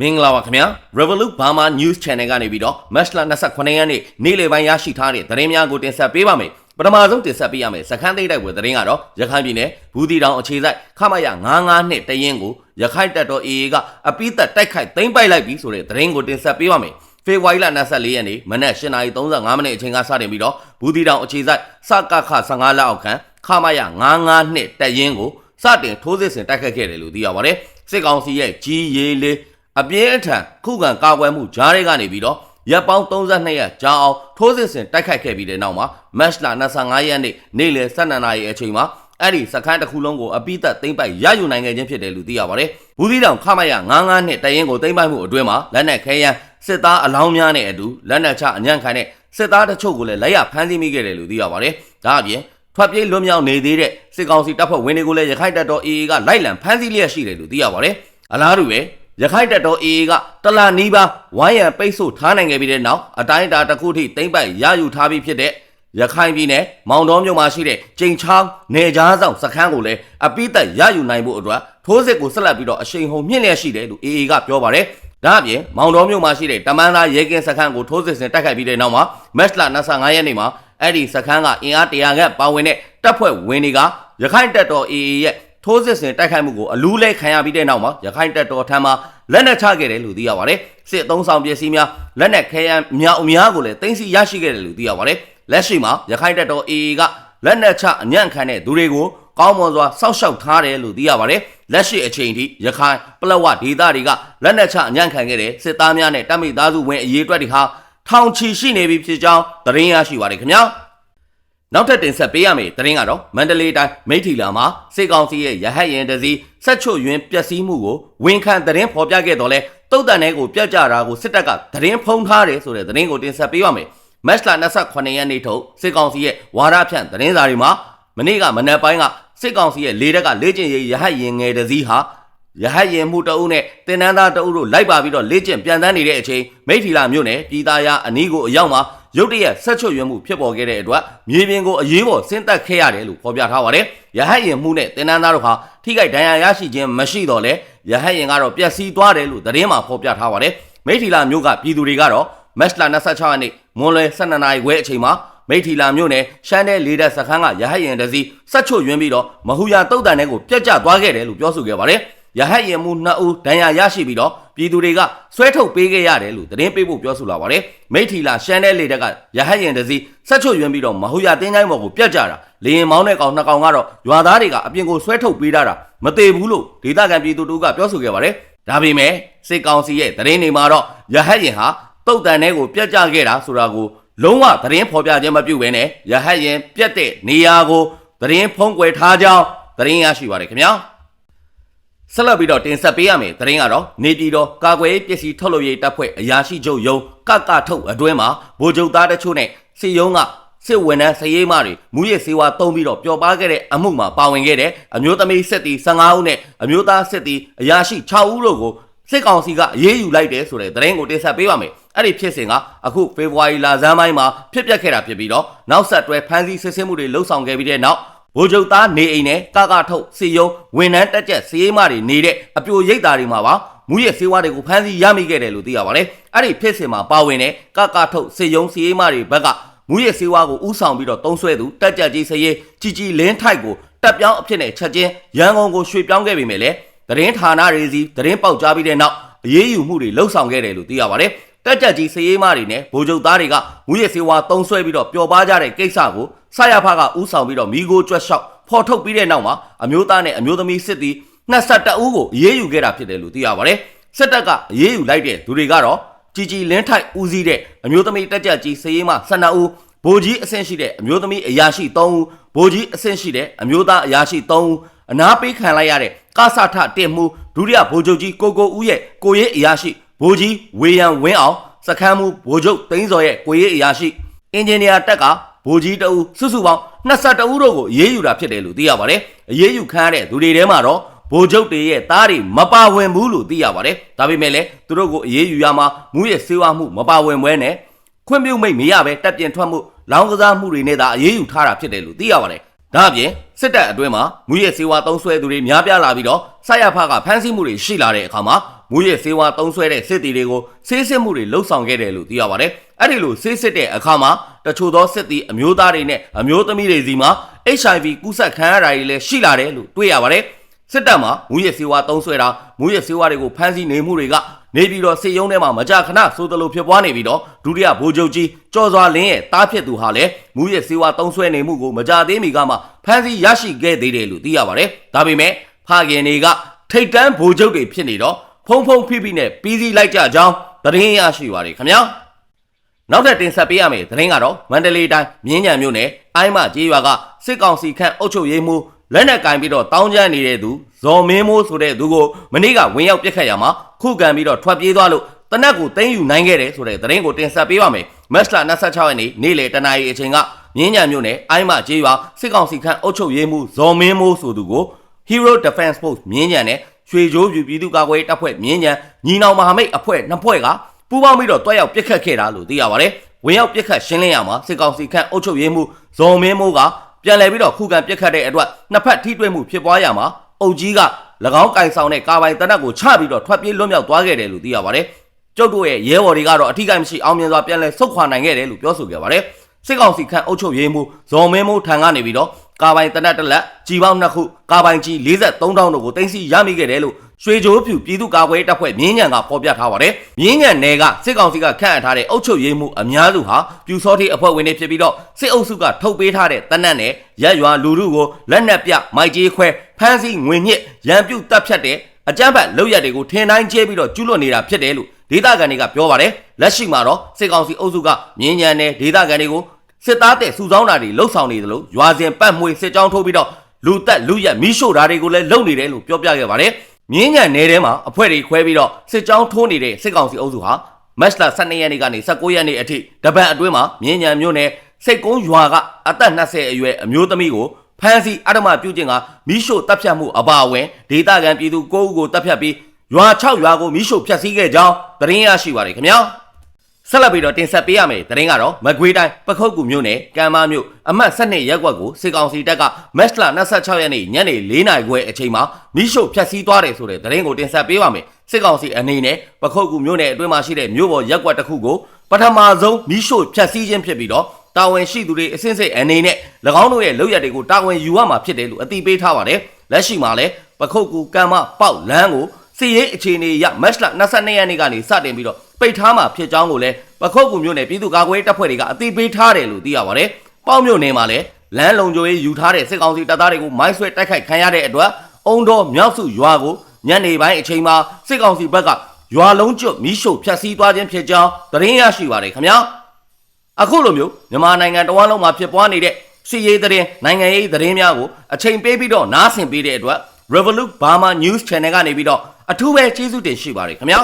မင်္ဂလာပါခင်ဗျာ Revolut Burma News Channel ကနေပြီးတော့ Match လ29ရက်နေ့နေ့လယ်ပိုင်းရရှိထားတဲ့သတင်းများကိုတင်ဆက်ပေးပါမယ်ပထမဆုံးတင်ဆက်ပေးရမယ်စခန်းသိမ်းတိုက်ပွဲသတင်းကတော့ရခိုင်ပြည်နယ်ဘူးတီတောင်အခြေစိုက်ခမရ99နှစ်တရင်ကိုရခိုင်တပ်တော် AA ကအပိသက်တိုက်ခိုက်သိမ်းပိုက်လိုက်ပြီဆိုတဲ့သတင်းကိုတင်ဆက်ပေးပါမယ်ဖေဖော်ဝါရီလ24ရက်နေ့မနက်8:35မိနစ်အချိန်ကစတင်ပြီးတော့ဘူးတီတောင်အခြေစိုက်စကခ15လက်အောက်ခံခမရ99နှစ်တရင်ကိုစတင်ထိုးစစ်ဆင်တိုက်ခိုက်ခဲ့တယ်လို့သိရပါတယ်စစ်ကောင်စီရဲ့ကြီးရေးလေး အပြင်းအထန်ခုခံကာကွယ်မှုဂျားတွေကနေပြီးတော့ရပ်ပေါင်း32ရက်ကြာအောင်ထိုးစစ်ဆင်တိုက်ခိုက်ခဲ့ပြီးတဲ့နောက်မှာမတ်လ25ရက်နေ့နေ့လယ်12နာရီအချိန်မှာအဲ့ဒီစခန်းတစ်ခုလုံးကိုအပိသက်သိမ့်ပိုက်ရယူနိုင်ခဲ့ခြင်းဖြစ်တယ်လို့သိရပါတယ်။ဘူးသီးတောင်ခမရ99နှစ်တရင်ကိုသိမ့်ပိုက်မှုအတွင်းမှာလက်နက်ခဲယမ်းစစ်သားအလောင်းများနဲ့အတူလက်နက်ချအညံ့ခံတဲ့စစ်သားတချို့ကိုလည်းလက်ရဖမ်းဆီးမိခဲ့တယ်လို့သိရပါတယ်။ဒါအပြင်ထွက်ပြေးလွတ်မြောက်နေသေးတဲ့စစ်ကောင်စီတပ်ဖွဲ့ဝင်တွေကိုလည်းရခိုင်တပ်တော် AA ကလိုက်လံဖမ်းဆီးလျက်ရှိတယ်လို့သိရပါတယ်။အလားတူပဲ ရခိုင်တပ်တော် AA ကတလနီးပါးဝိုင်းရန်ပိတ်ဆို့ထားနိုင်ခဲ့ပြီးတဲ့နောက်အတိုင်းအတာတစ်ခုထိတိမ့်ပိုက်ရယူထားပြီးဖြစ်တဲ့ရခိုင်ပြည်နယ်မောင်တော်မြို့မှာရှိတဲ့ကျိန်ချောင်းနေကြားဆောင်စခန်းကိုလည်းအပိသက်ရယူနိုင်ဖို့အတွက်ထိုးစစ်ကိုဆက်လက်ပြီးတော့အရှိန်ဟုန်မြင့်လျက်ရှိတယ်လို့ AA ကပြောပါတယ်။ဒါအပြင်မောင်တော်မြို့မှာရှိတဲ့တမန်သားရဲကင်းစခန်းကိုထိုးစစ်ဆင်တိုက်ခိုက်ပြီးတဲ့နောက်မှာမက်လ25ရက်နေ့မှာအဲ့ဒီစခန်းကအင်အား100ခန့်ပါဝင်တဲ့တပ်ဖွဲ့ဝင်တွေကရခိုင်တပ်တော် AA ရဲ့ ထိုးစစ်ဆင်တိုက်ခိုက်မှုကိုအလူးလဲခံရပြီးတဲ့နောက်မှာရခိုင်တပ်တော်ထံမှလက်နက်ချခဲ့တယ်လို့သိရပါတယ်။စစ်အုံဆောင်ပစ္စည်းများလက်နက်ခဲယမ်းများအများကိုလည်းတင်စီရရှိခဲ့တယ်လို့သိရပါတယ်။လက်ရှိမှာရခိုင်တပ်တော် AA ကလက်နက်ချအညံ့ခံတဲ့သူတွေကိုကောင်းမွန်စွာစောင့်ရှောက်ထားတယ်လို့သိရပါတယ်။လက်ရှိအချိန်ထိရခိုင်ပလက်ဝဒေသတွေကလက်နက်ချအညံ့ခံခဲ့တဲ့စစ်သားများနဲ့တပ်မိသားစုဝင်အရေးအတွက်တွေဟာထောင်ချီရှိနေပြီဖြစ်ကြောင်းသတင်းရရှိပါတယ်ခင်ဗျာ။ နောက်ထပ်တင်ဆက်ပေးရမယ့်သတင်းကတော့မန္တလေးတိုင်းမိထီလာမှာစေကောင်စီရဲ့ရဟတ်ရင်တစည်းဆက်ချွတ်ယွင်းပျက်စီးမှုကိုဝန်ခံသတင်းဖော်ပြခဲ့တော့လဲတုတ်တန်တဲ့ကိုပြတ်ကြတာကိုစစ်တပ်ကသတင်းဖုံးထားတယ်ဆိုတဲ့သတင်းကိုတင်ဆက်ပေးရမယ်။မတ်လ28ရက်နေ့ထုတ်စေကောင်စီရဲ့ဝါရဖြန့်သတင်းစာတွေမှာမနေ့ကမနက်ပိုင်းကစစ်ကောင်စီရဲ့လေတပ်ကလေ့ကျင့်ရေးရဟတ်ရင်ငယ်တစည်းဟာရဟတ်ရင်မှုတအုပ်နဲ့တင်နန်းသားတအုပ်တို့လိုက်ပါပြီးတော့လေ့ကျင့်ပြန်တန်းနေတဲ့အချိန်မိထီလာမြို့နယ်ပြည်သားရအနီးကိုအရောက်မှာ ရုတ်တရက်ဆက်ချွတ်ရွံ့မှုဖြစ်ပေါ်ခဲ့တဲ့အတွက်မြေပြင်ကိုအရေးပေါ်ဆင်းသက်ခဲ့ရတယ်လို့ဖော်ပြထားပါတယ်။ရဟတ်ရင်မှုနဲ့တင်နန်းသားတို့ဟာထိခိုက်ဒဏ်ရာရရှိခြင်းမရှိတော့လဲရဟတ်ရင်ကတော့ပျက်စီးသွားတယ်လို့သတင်းမှာဖော်ပြထားပါတယ်။မိထီလာမြို့ကပြည်သူတွေကတော့မက်လ26ရက်နေ့မွန်လွယ်12နာရီခွဲအချိန်မှာမိထီလာမြို့နယ်ရှမ်းတဲ့လေးတဲ့စခန်းကရဟတ်ရင်တစီဆက်ချွတ်ယွင်းပြီးတော့မဟူယာတုတ်တန်တဲ့ကိုပြက်ကျသွားခဲ့တယ်လို့ပြောဆိုခဲ့ပါတယ်။ရဟတ်ရင်မှုနှစ်ဦးဒဏ်ရာရရှိပြီးတော့ ပြည်သူတွေကဆွဲထုတ်ပေးခဲ့ရတယ်လို့သတင်းပေးဖို့ပြောဆိုလာပါတယ်။မိထီလာရှမ်းတဲ့လေးတဲ့ကရဟတ်ရင်တစီဆက်ချွတ်ယွင်းပြီးတော့မဟူယာတင်းချိုင်းဘော်ကိုပြက်ကျတာလေရင်မောင်းတဲ့ကောင်နှစ်ကောင်ကတော့ရွာသားတွေကအပြင်ကိုဆွဲထုတ်ပေးတာမသေးဘူးလို့ဒေသခံပြည်သူတို့ကပြောဆိုခဲ့ပါတယ်။ဒါပေမဲ့စစ်ကောင်စီရဲ့သတင်းတွေမှာတော့ရဟတ်ရင်ဟာတုတ်တန်တဲ့ကိုပြက်ကျခဲ့တာဆိုတာကိုလုံးဝသတင်းဖော်ပြခြင်းမပြုဘဲနဲ့ရဟတ်ရင်ပြက်တဲ့နေရာကိုသတင်းဖုံးကွယ်ထားကြောင်းသတင်းရရှိပါတယ်ခင်ဗျာ ဆက်လက်ပြီးတော့တင်ဆက်ပေးရမယ်သတင်းကတော့နေပြည်တော်ကာကွယ်ရေးပစ္စည်းထုတ်လုပ်ရေးတပ်ဖွဲ့အရာရှိချုပ်ယုံကကထုတ်အတွင်းမှာဗိုလ်ချုပ်သားတချို့နဲ့စစ်ရုံးကစစ်ဝန်ထမ်းစရေးမတွေမူရစ်စေဝါတုံးပြီးတော့ပျော်ပါခဲ့တဲ့အမှုမှာပါဝင်ခဲ့တဲ့အမျိုးသမီးစစ်တီ15ဦးနဲ့အမျိုးသားစစ်တီအရာရှိ6ဦးတို့ကိုစစ်ကောင်စီကအရေးယူလိုက်တယ်ဆိုတဲ့သတင်းကိုတင်ဆက်ပေးပါမယ်။အဲ့ဒီဖြစ်စဉ်ကအခုဖေဖော်ဝါရီလဆန်းပိုင်းမှာဖြစ်ပျက်ခဲ့တာဖြစ်ပြီးတော့နောက်ဆက်တွဲဖမ်းဆီးစစ်ဆေးမှုတွေလှုပ်ဆောင်ခဲ့ပြီးတဲ့နောက် ဗိုလ်ချုပ်သားနေအိမ်နဲ့ကကထုတ်စီယုံဝန်ထမ်းတက်ချက်စီးမတွေနေတဲ့အပြိုရိတ်သားတွေမှာပါမူရစေဝါတွေကိုဖမ်းဆီးရမိခဲ့တယ်လို့သိရပါတယ်။အဲ့ဒီဖြစ်စဉ်မှာပါဝင်တဲ့ကကထုတ်စီယုံစီးမတွေဘက်ကမူရစေဝါကိုဥဆောင်ပြီးတော့တုံးဆွဲသူတက်ကြကြီးစရေးជីជីလင်းထိုက်ကိုတက်ပြောင်းအဖြစ်နဲ့ချက်ချင်းရန်ကုန်ကိုရွှေ့ပြောင်းခဲ့ပြီမယ်လေသတင်းဌာနတွေစီသတင်းပေါက်ကြားပြီးတဲ့နောက်အရေးယူမှုတွေလှုပ်ဆောင်ခဲ့တယ်လို့သိရပါတယ်တက်ကြကြီးစရေးမတွေနဲ့ဗိုလ်ချုပ်သားတွေကမူရစေဝါတုံးဆွဲပြီးတော့ပျော်ပါကြတဲ့ကိစ္စကို ဆရာဖကဥဆောင်ပြီးတော့မိโกကြွက်လျှောက်ဖော်ထုတ်ပြီးတဲ့နောက်မှာအမျိုးသားနဲ့အမျိုးသမီးစစ်သည်22ဦးကိုအေးအေးယူခဲ့တာဖြစ်တယ်လို့သိရပါတယ်စစ်တပ်ကအရေးယူလိုက်တဲ့သူတွေကတော့ជីជីလင်းထိုက်ဦးစီးတဲ့အမျိုးသမီးတက်ကြကြီးစရေးမ12ဦးဗိုလ်ကြီးအဆင့်ရှိတဲ့အမျိုးသမီးအရာရှိ3ဦးဗိုလ်ကြီးအဆင့်ရှိတဲ့အမျိုးသားအရာရှိ3ဦးအနာပေးခံလိုက်ရတဲ့ကဆထတင်မှုဒုတိယဗိုလ်ချုပ်ကြီးကိုကိုဦးရဲ့ကိုရေးအရာရှိဗိုလ်ကြီးဝေယံဝင်းအောင်စခန်းမှုဗိုလ်ချုပ်သိန်းစော်ရဲ့ကိုရေးအရာရှိအင်ဂျင်နီယာတက်က ဗိုလ်ကြီးတအူစုစုပေါင်း22ဦးတို့ကိုအေးအေးယူတာဖြစ်တယ်လို့သိရပါတယ်။အေးအေးယူခံရတဲ့သူတွေထဲမှာတော့ဗိုလ်ချုပ်တွေရဲ့သားတွေမပါဝင်ဘူးလို့သိရပါတယ်။ဒါပေမဲ့လည်းသူတို့ကိုအေးအေးယူရမှာမူရဲ့စေဝါမှုမပါဝင်ပွဲနဲ့ခွင့်ပြုမိတ်မရပဲတက်ပြင်ထွက်မှုလောင်းကစားမှုတွေနဲ့သာအေးအေးယူထားတာဖြစ်တယ်လို့သိရပါတယ်။ဒါအပြင်စစ်တပ်အတွင်းမှာမူရဲ့စေဝါသုံးဆွဲသူတွေများပြားလာပြီးတော့ဆရာဖကဖမ်းဆီးမှုတွေရှိလာတဲ့အခါမှာဗ မူရစ်စေဝါတုံးဆွဲတဲ့စစ်တီတွေကိုဆေးစစ်မှုတွေလှုပ်ဆောင်ခဲ့တယ်လို့သိရပါတယ်။အဲ့ဒီလိုဆေးစစ်တဲ့အခါမှာတချို့သောစစ်တီအမျိုးသားတွေနဲ့အမျိုးသမီးတွေစီမှာ HIV ကူးစက်ခံရတာတွေလည်းရှိလာတယ်လို့တွေ့ရပါတယ်။စစ်တပ်မှာမူရစ်စေဝါတုံးဆွဲတာမူရစ်စေဝါတွေကိုဖမ်းဆီးနေမှုတွေကနေပြီးတော့စစ်ရုံးထဲမှာမကြာခဏဆိုသလိုဖြစ်ပွားနေပြီးတော့ဒုတိယဗိုလ်ချုပ်ကြီးကျော်စွာလင်းရဲ့တားဖြစ်သူဟာလည်းမူရစ်စေဝါတုံးဆွဲနေမှုကိုမကြာသေးမီကမှဖမ်းဆီးရရှိခဲ့သေးတယ်လို့သိရပါတယ်။ဒါပေမဲ့ဖခင်တွေကထိတ်တန်းဗိုလ်ချုပ်တွေဖြစ်နေတော့ ဖုံဖုံဖိဖိနဲ့ပြီးစီးလိုက်ကြကြောင်းသတင်းရရှိပါတယ်ခင်ဗျာ။နောက်ထပ်တင်ဆက်ပေးရမယ့်သတင်းကတော့မန္တလေးတိုင်းမြင်းညံမြို့နယ်အိုင်းမကျေးရွာကစစ်ကောင်စီခန့်အုပ်ချုပ်ရေးမှူးလက်နက်ကင်ပြီးတော့တောင်းကျမ်းနေတဲ့သူဇော်မင်းမိုးဆိုတဲ့သူကိုမနေ့ကဝင်ရောက်ပြစ်ခတ်ရမှာခုခံပြီးတော့ထွက်ပြေးသွားလို့တနက်ကိုတင်းယူနိုင်ခဲ့တယ်ဆိုတဲ့သတင်းကိုတင်ဆက်ပေးပါမယ်။မက်စလာ26ရက်နေ့နေ့လယ်တနာရီအချိန်ကမြင်းညံမြို့နယ်အိုင်းမကျေးရွာစစ်ကောင်စီခန့်အုပ်ချုပ်ရေးမှူးဇော်မင်းမိုးဆိုသူကို Hero Defense Force မြင်းညံနဲ့ ရွှေကြိုးပြူပြည်သူ့ကာကွယ်ရေးတပ်ဖွဲ့မြင်းညံညီနောင်မဟာမိတ်အဖွဲ့နှစ်ဖွဲ့ကပူးပေါင်းပြီးတော့တွားရောက်ပြစ်ခတ်ခဲ့တာလို့သိရပါတယ်။ဝင်ရောက်ပြစ်ခတ်ရှင်းလင်းရမှာစစ်ကောင်စီခန့်အုပ်ချုပ်ရေးမှူးဇော်မင်းမိုးကပြန်လည်ပြီးတော့ခုခံပြစ်ခတ်တဲ့အတွက်နှစ်ဖက်ထိတွေ့မှုဖြစ်ပွားရမှာအုပ်ကြီးက၎င်းကင်ဆောင်တဲ့ကာပိုင်တနက်ကိုချပြီးတော့ထွက်ပြေးလွတ်မြောက်သွားခဲ့တယ်လို့သိရပါတယ်။ကျုပ်တို့ရဲ့ရဲဘော်တွေကတော့အထူးကိမရှိအောင်မြင်စွာပြန်လည်ဆုတ်ခွာနိုင်ခဲ့တယ်လို့ပြောဆိုခဲ့ပါတယ်။စစ်ကောင်စီခန့်အုပ်ချုပ်ရေးမှူးဇော်မင်းမိုးထံကနေပြီးတော့ ကာပိုင်တနက်တစ်လက်ကြီးပေါင်းနှစ်ခုကာပိုင်ကြီး43တောင်းတို့ကိုတင်စီရမိခဲ့တယ်လို့ရွှေကြိုးဖြူပြည်သူ့ကာကွယ်ရေးတပ်ဖွဲ့မြင်းညံကဖော်ပြထားပါတယ်။မြင်းညံနယ်ကစစ်ကောင်စီကခန့်အပ်ထားတဲ့အုပ်ချုပ်ရေးမှူးအများစုဟာပြူစောတိအဖွဲ့ဝင်တွေဖြစ်ပြီးတော့စစ်အုပ်စုကထုတ်ပေးထားတဲ့တနက်နဲ့ရက်ရွာလူလူကိုလက်နက်ပြမိုက်ကြီးခွဲဖမ်းဆီးငွေညစ်ရန်ပြုတ်တပ်ဖြတ်တဲ့အကြမ်းဖက်လုပ်ရက်တွေကိုထင်တိုင်းကျဲပြီးတော့ကျူးလွန်နေတာဖြစ်တယ်လို့ဒေသခံတွေကပြောပါတယ်။လက်ရှိမှာတော့စစ်ကောင်စီအုပ်စုကမြင်းညံနယ်ဒေသခံတွေကို စစ်သားတဲ့စုဆောင်းတာတွေလှုပ်ဆောင်နေတယ်လို့ရွာစဉ်ပတ်မွေစစ်ကြောင်းထိုးပြီးတော့လူတက်လူရက်မီးရှို့တာတွေကိုလည်းလုပ်နေတယ်လို့ပြောပြခဲ့ပါတယ်။မြင်းညံနယ်ထဲမှာအဖွဲ့တွေခွဲပြီးတော့စစ်ကြောင်းထိုးနေတဲ့စစ်ကောင်စီအုပ်စုဟာမတ်လ12ရက်နေ့ကနေ19ရက်နေ့အထိတပတ်အတွင်းမှာမြင်းညံမြို့နယ်စိတ်ကုန်းရွာကအသက်20အရွယ်အမျိုးသမီးကိုဖမ်းဆီးအဓမ္မပြုကျင့်ကမီးရှို့တပ်ဖြတ်မှုအပါအဝင်ဒေသခံပြည်သူ9ဦးကိုတပ်ဖြတ်ပြီးရွာ6ရွာကိုမီးရှို့ဖျက်ဆီးခဲ့ကြောင်းသတင်းရရှိပါတယ်ခင်ဗျာ ဆက်လက်ပြီးတော့တင်ဆက်ပေးရမယ်သတင်းကတော့မကွေးတိုင်းပခုတ်ကူမြို့နယ်ကံမမြို့အမှတ်12ရပ်ကွက်ကိုစစ်ကောင်စီတပ်ကမက်စလာ26ရက်နေ့ညနေ4နာရီခွဲအချိန်မှာမီးရှို့ဖျက်ဆီးသွားတယ်ဆိုတဲ့သတင်းကိုတင်ဆက်ပေးပါမယ်စစ်ကောင်စီအနေနဲ့ပခုတ်ကူမြို့နယ်အတွင်းမှာရှိတဲ့မြို့ပေါ်ရပ်ကွက်တစ်ခုကိုပထမဆုံးမီးရှို့ဖျက်ဆီးခြင်းဖြစ်ပြီးတော့တာဝန်ရှိသူတွေအစစ်စိတ်အနေနဲ့၎င်းတို့ရဲ့လုပ်ရက်တွေကိုတာဝန်ယူရမှာဖြစ်တယ်လို့အသိပေးထားပါတယ်လက်ရှိမှာလည်းပခုတ်ကူကံမပေါက်လမ်းကိုစီရေးအခြေအနေရမက်စလာ22ရက်နေ့ကနေစတင်ပြီးတော့ ပိတ်ထားမှာဖြစ်ကြောင်းကိုလည်းပခုတ်ကူမြို့နယ်ပြည်သူ့ကာကွယ်ရေးတပ်ဖွဲ့တွေကအသိပေးထားတယ်လို့သိရပါတယ်ပေါ့မြို့နယ်မှာလည်းလမ်းလုံခြုံရေးယူထားတဲ့စစ်ကောင်စီတပ်သားတွေကိုမိုင်းဆွဲတိုက်ခိုက်ခံရတဲ့အတွက်အုံတော်မြောက်စုရွာကိုညနေပိုင်းအချိန်မှာစစ်ကောင်စီဘက်ကရွာလုံးကျွတ်မီးရှို့ဖျက်ဆီးသွားခြင်းဖြစ်ကြောင်းသတင်းရရှိပါတယ်ခင်ဗျာအခုလိုမျိုးမြန်မာနိုင်ငံတဝန်းလုံးမှာဖြစ်ပွားနေတဲ့စီရေးသတင်းနိုင်ငံရေးသတင်းများကိုအချိန်ပေးပြီးတော့နားဆင်ပေးတဲ့အတွက် Revolut Burma News Channel ကနေပြီးတော့အထူးပဲကျေးဇူးတင်ရှိပါတယ်ခင်ဗျာ